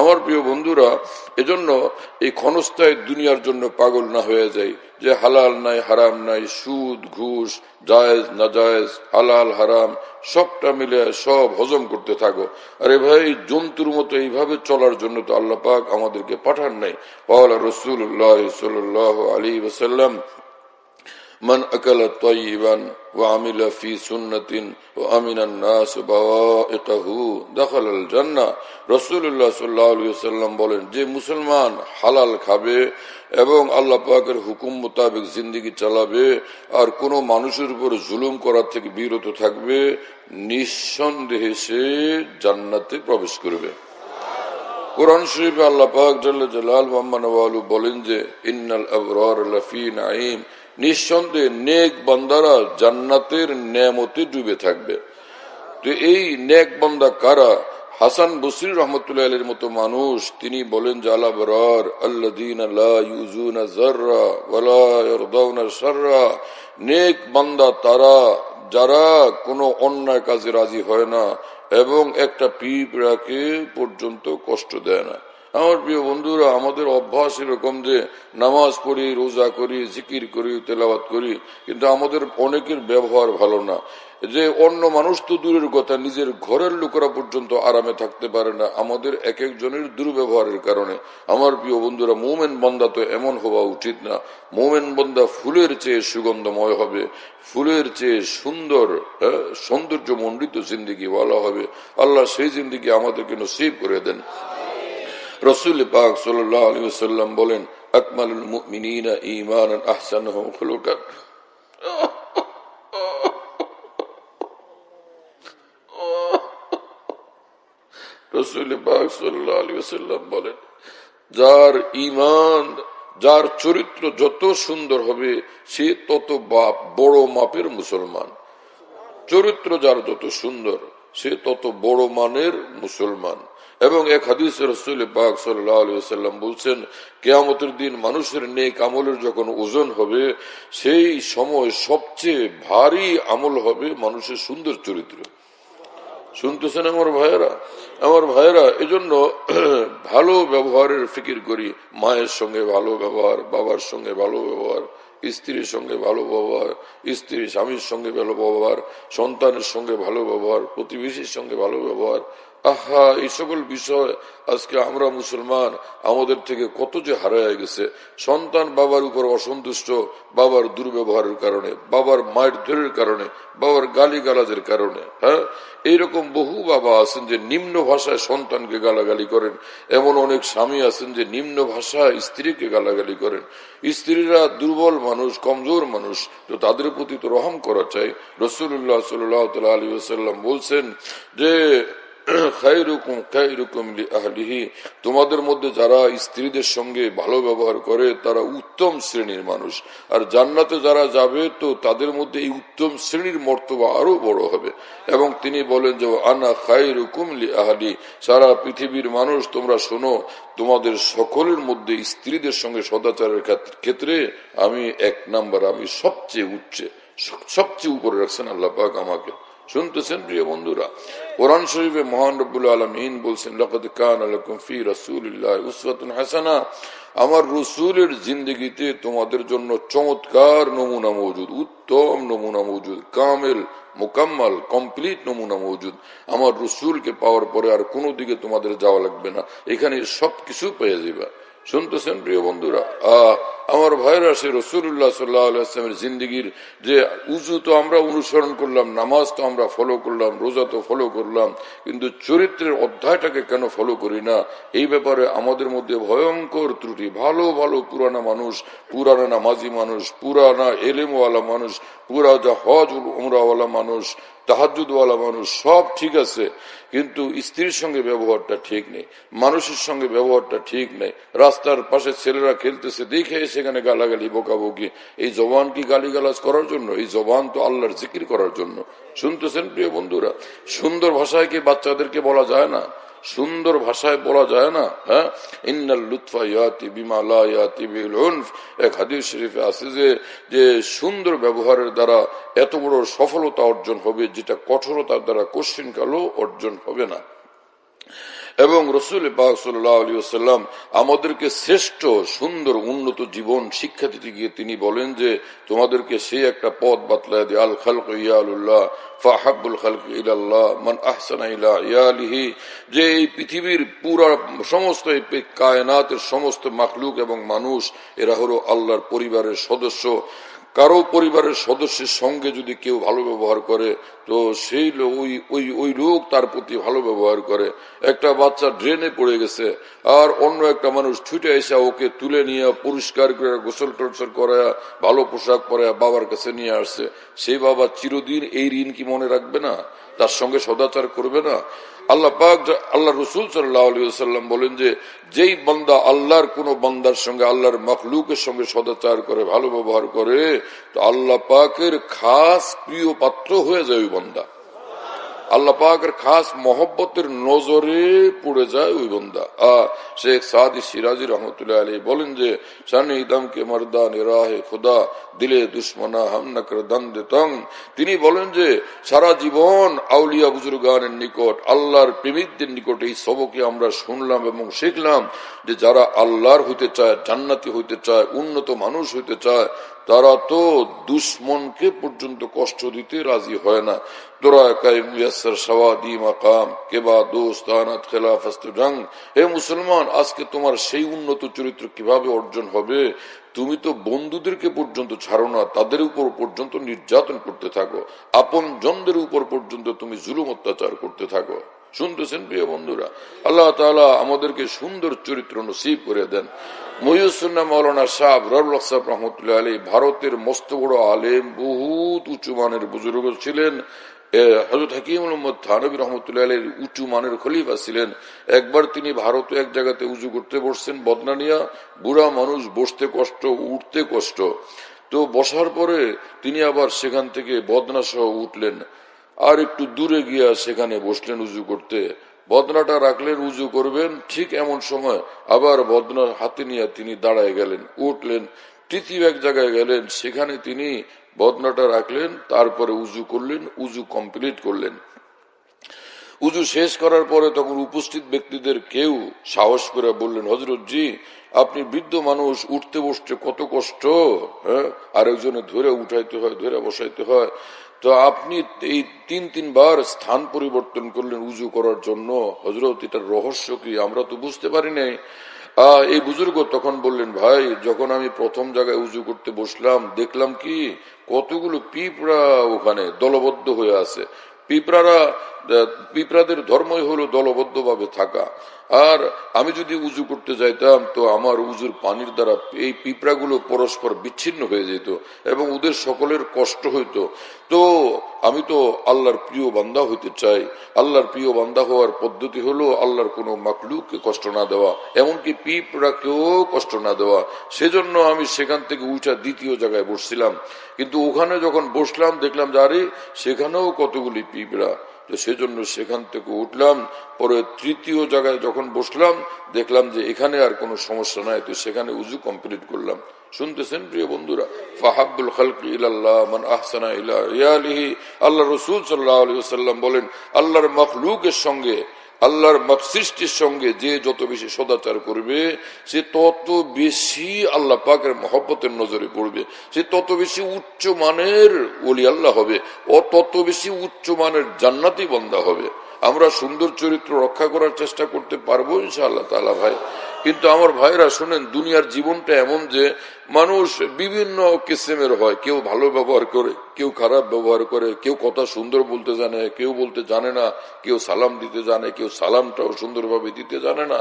আমার প্রিয় বন্ধুরা, এজন্য এই ক্ষণস্থায়ী দুনিয়ার জন্য পাগল না হয়ে যায় যে হালাল নাই, হারাম নাই, সুদ, ঘুষ, জায়েজ না জায়েজ হালাল, হারাম, সবটা মিলে সব হজম করতে থাকো। আরে ভাই, জন্তুর মতো এইভাবে চলার জন্য তো আল্লাহ পাক আমাদেরকে পাঠান নাই। পাওয়ালা রসুল্লাহ সাল্লাহ আলী ওসাল্লাম من أكل طيبا وعمل في سنة وأمن الناس بوائقه دخل الجنة রসুল্লাহ সাল্লাহ সাল্লাম বলেন যে মুসলমান হালাল খাবে এবং আল্লাহ পাকের হুকুম মোতাবেক জিন্দিগি চালাবে আর কোন মানুষের উপর জুলুম করার থেকে বিরত থাকবে নিঃসন্দেহে সে জান্নাতে প্রবেশ করবে কোরআন শরীফে আল্লাহ পাক জাল্লা জালাল মোহাম্মদ বলেন যে ইন্নাল আবরার লাফি নাইম নিঃসন্দেহে নেক বান্দারা জান্নাতের নেমতে ডুবে থাকবে। তো এই নেক বান্দা কারা? হাসান বসির রহমতুল্লাহ আলীর মতো মানুষ, তিনি বলেন, যে আল্লাহ বরার আল্লাদিন নেক বান্দা তারা, যারা কোনো অন্যায় কাজে রাজি হয় না এবং একটা পিঁপড়াকে পর্যন্ত কষ্ট দেয় না। আমার প্রিয় বন্ধুরা, আমাদের অভ্যাস এরকম যে নামাজ পড়ি, রোজা করি, জিকির করি, তেলাওয়াত করি, কিন্তু আমাদের অনেকের ব্যবহার ভালো না। যে অন্য মানুষ তো দূরের কথা, নিজের ঘরের লোকেরা পর্যন্ত আরামে থাকতে পারে না, আমাদের এক একজনের দুর্ব্যবহারের কারণে। আমার প্রিয় বন্ধুরা, মোমেন বন্দা তো এমন হওয়া উচিত না। মোমেন বন্দা ফুলের চেয়ে সুগন্ধময় হবে, ফুলের চেয়ে সুন্দর সৌন্দর্য মণ্ডিত জিন্দিগি বলা হবে। আল্লাহ সেই জিন্দিগি আমাদেরকে নসিব করে দেন। রসুল পাক আলী সাল্লাম বলেন, আকমালুল আহসানহুম খুলুকান। রসুল পাক সাল্লাহ আলী সাল্লাম বলেন, যার ইমান যার চরিত্র যত সুন্দর হবে, সে তত বাপ বড় মাপের মুসলমান। চরিত্র যার যত সুন্দর, সে তত বড় মানের মুসলমান। এবং এক হাদিস রসুল পাক সাল্লাম বলছেন, কেয়ামতের দিন মানুষের নেক আমলের যখন ওজন হবে, সেই সময় সবচেয়ে ভারী আমল হবে মানুষের সুন্দর চরিত্র। শুনতেছেন আমার ভাইয়েরা? আমার ভাইয়েরা, এজন্য ভালো ব্যবহারের ফিকির করি। মায়ের সঙ্গে ভালো ব্যবহার, বাবার সঙ্গে ভালো ব্যবহার, স্ত্রীর সঙ্গে ভালো ব্যবহার, স্ত্রী স্বামীর সঙ্গে ভালো ব্যবহার, সন্তানের সঙ্গে ভালো ব্যবহার, প্রতিবেশীর সঙ্গে ভালো ব্যবহার আহা, এই সকল বিষয় আজকে আমরা মুসলমান, আমাদের থেকে কত যে হারায় গেছে। সন্তান বাবার উপর অসন্তুষ্ট, বাবার দুর্ব্যবহারের কারণে, বাবার মায়ের ধরের কারণে, বাবার গালি গালাজের কারণে হ্যাঁ? এইরকম বহু বাবা আছেন যে নিম্ন ভাষায় সন্তানকে গালাগালি করেন। এমন অনেক স্বামী আছেন যে নিম্ন ভাষায় স্ত্রীকে গালাগালি করেন। স্ত্রীরা দুর্বল মানুষ, কমজোর মানুষ, তো তাদের প্রতি তো রহম করা চাই। রসুল্লাহ সাল্লাহ আলী আসাল্লাম বলছেন যে তোমাদের মধ্যে যারা স্ত্রীদের সঙ্গে ভালো ব্যবহার করে, তারা উত্তম শ্রেণির মানুষ। আর জান্নাতে যারা যাবে, তো তাদের মধ্যে এই উত্তম শ্রেণির মর্তবা আরও বড় হবে। এবং তিনি বলেন যে আনা খাই রুকুমলি আহালি সারা পৃথিবীর মানুষ, তোমরা শোনো, তোমাদের সকলের মধ্যে স্ত্রীদের সঙ্গে সদাচারের ক্ষেত্রে আমি এক নাম্বার, আমি সবচেয়ে উচ্চে, সবচেয়ে উপরে রাখছেন আল্লাহ আমাকে। শুনতেছেন প্রিয় বন্ধুরা, কোরআন শরীফে মহান রব্বুল আলমিন বলছেন, লকদ কান আলকুম ফি রাসূলিল্লাহ উসওয়াতুন হাসানা। আমার রসুলের জিন্দগিতে তোমাদের জন্য চমৎকার নমুনা মজুদ, উত্তম নমুনা মজুদ, কামেল, মোকাম্মাল, কমপ্লিট নমুনা মজুদ। আমার রসুলকে পাওয়ার পরে আর কোনো দিকে তোমাদের যাওয়া লাগবে না। এখানে সবকিছু পেয়ে যাবে। শুনতেছেন প্রিয় বন্ধুরা? আহ আমার ভাইরা সে রসুল্লাহ সাল্লাহামের জিন্দিগির যে উজু তো আমরা অনুসরণ করলাম, নামাজ তো আমরা ফলো করলাম, রোজা তো ফলো করলাম, কিন্তু চরিত্রের অধ্যায়টাকে কেন ফলো করি না? এই ব্যাপারে আমাদের মধ্যে ভয়ঙ্কর ত্রুটি। ভালো ভালো পুরানা মানুষ, পুরানা নামাজি মানুষ, পুরানা এলেমওয়ালা মানুষ, পুরা যা হজ উমরাওয়ালা মানুষ তাহাজুদওয়ালা মানুষ, সব ঠিক আছে, কিন্তু স্ত্রীর সঙ্গে ব্যবহারটা ঠিক নেই, মানুষের সঙ্গে ব্যবহারটা ঠিক নেই, রাস্তার পাশে ছেলেরা খেলতেছে, দেখে সেখানে গালাগালি, বোকাবুকি। এই জবান কি গালিগালাজ করার জন্য? এই জবান তো আল্লাহর জিকির করার জন্য। শুনতেছেন প্রিয় বন্ধুরা? সুন্দর ভাষায় কি বাচ্চাদেরকে বলা যায় না? সুন্দর ভাষায় বলা যায় না? হ্যাঁ? ইন্নাল লুৎফা ইয়াতি বিমালা ইয়াতি বিলুনফ এক হাদিস শরীফে আছে যে যে সুন্দর ব্যবহারের দ্বারা এত বড় সফলতা অর্জন হবে, যেটা কঠোরতার দ্বারা কোশ্চিন কালো অর্জন হবে না। এবং রসুল পাক সাল্লাহ আমাদেরকে শ্রেষ্ঠ, সুন্দর, উন্নত জীবন শিক্ষা দিতে গিয়ে তিনি বলেন যে, তোমাদেরকে সেই একটা পথ বাতলায় দিয়ে, আল খালক ইয়ালুল্লাহ ফাহাবুল খালক ইলাল্লাহ, মান আহসানা ইলা ইয়ালিহি, যে এই পৃথিবীর পুরা সমস্ত কায়নাতের সমস্ত মাখলুক এবং মানুষ, এরা হলো আল্লাহর পরিবারের সদস্য। কারও পরিবারের সদস্যের সঙ্গে যদি কেউ ভালো ব্যবহার করে, তো সেই ওই ওই ওই লোক তার প্রতি ভালো ব্যবহার করে। একটা বাচ্চা ড্রেনে পড়ে গেছে, আর অন্য একটা মানুষ ছুটে এসে ওকে তুলে নিয়ে পরিষ্কার করে, গোসল টোসল করে ভালো পোশাক পরে বাবার কাছে নিয়ে আসছে। সেই বাবা চিরদিন এই ঋণ কি মনে রাখবে না? তার সঙ্গে সদাচার করবে না? আল্লাহ পাক আল্লাহ রসুল সাল্লাম বলেন যে, যেই বান্দা আল্লাহর কোন বন্দার সঙ্গে, আল্লাহর মখলুকের সঙ্গে সদাচার করে, ভালো ব্যবহার করে, তো আল্লাহ পাকের খাস প্রিয় পাত্র হয়ে যায় ওই বান্দা। আল্লাহ পাকের খাস মহব্বতের নজরে পড়ে যায় ওই বন্দা। আহ শেখ সাদি সিরাজি রহমতুল্লাহ আলী বলেন যে, শানি দম মর্দা নিরাহে খুদা, দিলে দুশ্মনা, হাম নকর দন্দ তং। তিনি বলেন যে, সারা জীবন আউলিয়া বুজুর্গানের নিকট, আল্লাহর প্রেমিকদের নিকট এই সবকে আমরা শুনলাম এবং শিখলাম যে, যারা আল্লাহর হইতে চায়, জান্নাতি হইতে চায়, উন্নত মানুষ হইতে চায় তারা তো দুশ্মনকে পর্যন্ত কষ্ট দিতে রাজি হয় না। মুসলমান, আজকে তোমার সেই উন্নত চরিত্র কীভাবে অর্জন হবে? তুমি তো বন্ধুদেরকে পর্যন্ত ছাড়ো না, তাদের উপর পর্যন্ত নির্যাতন করতে থাকো। আপন জনদের উপর পর্যন্ত তুমি জুলুম অত্যাচার করতে থাকো। শুনতেছেন প্রিয় বন্ধুরা, আল্লাহ তাআলা আমাদেরকে সুন্দর চরিত্র নসিব করে দেন। মৌলানা সাহ সাহেব রহমতুল্লাহ আলী ভারতের মস্ত বড় আলেম, বহুত উঁচু মানের বুজুর্গ ছিলেন। হজরত হাকিম থানবী রহমতুল্লাহ আলীর উঁচু মানের খলিফা ছিলেন। একবার তিনি ভারতে এক জায়গাতে উজু করতে বসছেন বদনানিয়া বুড়া মানুষ বসতে কষ্ট, উঠতে কষ্ট। তো বসার পরে তিনি আবার সেখান থেকে বদনা সহ উঠলেন। আর একটু দূরে গিয়া সেখানে বসলেন উজু করতে। বদনাটা রাখলেন, উজু করবেন, ঠিক এমন সময় আবার বদনা হাতে নিয়ে তিনি দাঁড়ায় গেলেন, উঠলেন, তৃতীয় এক জায়গায় গেলেন, সেখানে তিনি বদনাটা রাখলেন, তারপরে উজু করলেন, উজু কমপ্লিট করলেন। উজু শেষ করার পরে তখন উপস্থিত ব্যক্তিদের কেউ সাহস করে বললেন হজরত জি, আপনি বৃদ্ধ মানুষ, উঠতে বসতে কত কষ্ট হ্যাঁ? আরেকজনে ধরে উঠাইতে হয়, ধরে বসাইতে হয়। তো আপনি এই তিন, তিনবার স্থান পরিবর্তন করলেন উজু করার জন্য। হজরত এটার রহস্য কি আমরা তো বুঝতে পারি নাই। এই বুজুর্গ তখন বললেন, ভাই, যখন আমি প্রথম জায়গায় উজু করতে বসলাম, দেখলাম কি, কতগুলো পিঁপড়া ওখানে দলবদ্ধ হয়ে আছে। পিঁপড়ারা, পিঁপড়াদের ধর্মই হলো দলবদ্ধভাবে থাকা। আর আমি যদি উজু করতে যাইতাম, তো আমার উজুর পানির দ্বারা এই পিঁপড়াগুলো পরস্পর বিচ্ছিন্ন হয়ে যেত এবং ওদের সকলের কষ্ট হইতো। তো আমি তো আল্লাহর প্রিয় বান্দা হইতে চাই। আল্লাহর প্রিয় বান্দা হওয়ার পদ্ধতি হলো আল্লাহর কোনো মাকলুককে কষ্ট না দেওয়া, এমনকি পিঁপড়াকেও কষ্ট না দেওয়া। সেজন্য আমি সেখান থেকে উঠা দ্বিতীয় জায়গায় বসছিলাম। কিন্তু ওখানে যখন বসলাম, দেখলাম যে, আরে, সেখানেও কতগুলি পিঁপড়া। তো সেজন্য সেখান থেকে উঠলাম, পরে তৃতীয় জায়গায় যখন বসলাম, দেখলাম যে এখানে আর কোনো সমস্যা নাই, তো সেখানে উজু কমপ্লিট করলাম। শুনতেছেন প্রিয় বন্ধুরা? ফাহাবুল খালক ইলাল্লাহ, মান আহসানা ইলা ইয়ালিহি আল্লাহ রসুল সাল্লাহ সাল্লাম বলেন, আল্লাহর মখলুকের সঙ্গে আল্লাহর মত সৃষ্টির সঙ্গে যে যত বেশি সদাচার করবে, সে তত বেশি আল্লাহ পাকের মহব্বতের নজরে পড়বে। সে তত বেশি উচ্চ মানের ওলি আল্লাহ হবে। ও তত বেশি উচ্চ মানের জান্নাতি বন্ধা হবে। আমরা সুন্দর চরিত্র রক্ষা করার চেষ্টা করতে পারব ইনশাআল্লাহ তালা ভাই। কিন্তু আমার ভাইরা শুনেন, দুনিয়ার জীবনটা এমন যে মানুষ বিভিন্ন কিসেমের হয়। কেউ ভালো ব্যবহার করে, কেউ খারাপ ব্যবহার করে, কেউ কথা সুন্দর বলতে জানে, কেউ বলতে জানে না, কেউ সালাম দিতে জানে, কেউ সালামটাও সুন্দরভাবে দিতে জানে না।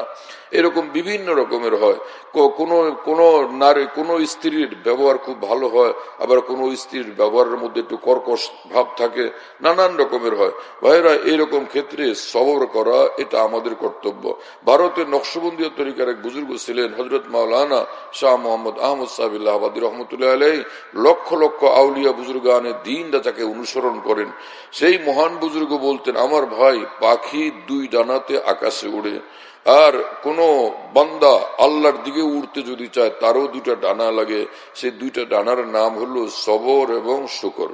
এরকম বিভিন্ন রকমের হয়। কোনো কোনো নারী, কোনো স্ত্রীর ব্যবহার খুব ভালো হয়, আবার কোনো স্ত্রীর ব্যবহারের মধ্যে একটু কর্কশ ভাব থাকে, নানান রকমের হয়। ভাইরা এরকম ক্ষেত্রে সবর করা এটা আমাদের কর্তব্য। ভারতের নকশবন্দিয়া তরিকার এক বুজুর্গ ছিলেন হজরত মাওলানা শাহ মোহাম্মদ আহমদ সাহাবিল্লাহাবাদী রহমতুল্লাহ আলাই লক্ষ লক্ষ আউলিয়া বুজুর্গানের দিন তাকে অনুসরণ করেন। সেই মহান বুজুর্গ বলতেন, আমার ভাই পাখি দুই ডানাতে আকাশে উড়ে, আর কোন বান্দা আল্লাহর দিকে উড়তে যদি চায়, তারও দুইটা ডানা লাগে। সেই দুইটা ডানার নাম হলো সবর এবং শুকর।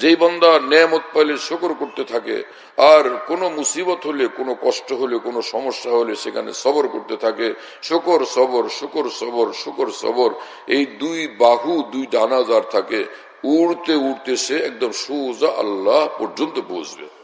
যেই বন্দা নেয়ামত পাইলে শকর করতে থাকে, আর কোনো মুসিবত হলে, কোনো কষ্ট হলে, কোনো সমস্যা হলে সেখানে সবর করতে থাকে। শকর, সবর শকর সবর শকর, সবর, এই দুই বাহু, দুই ডানা যার থাকে, উড়তে উড়তে সে একদম সোজা আল্লাহ পর্যন্ত পৌঁছবে।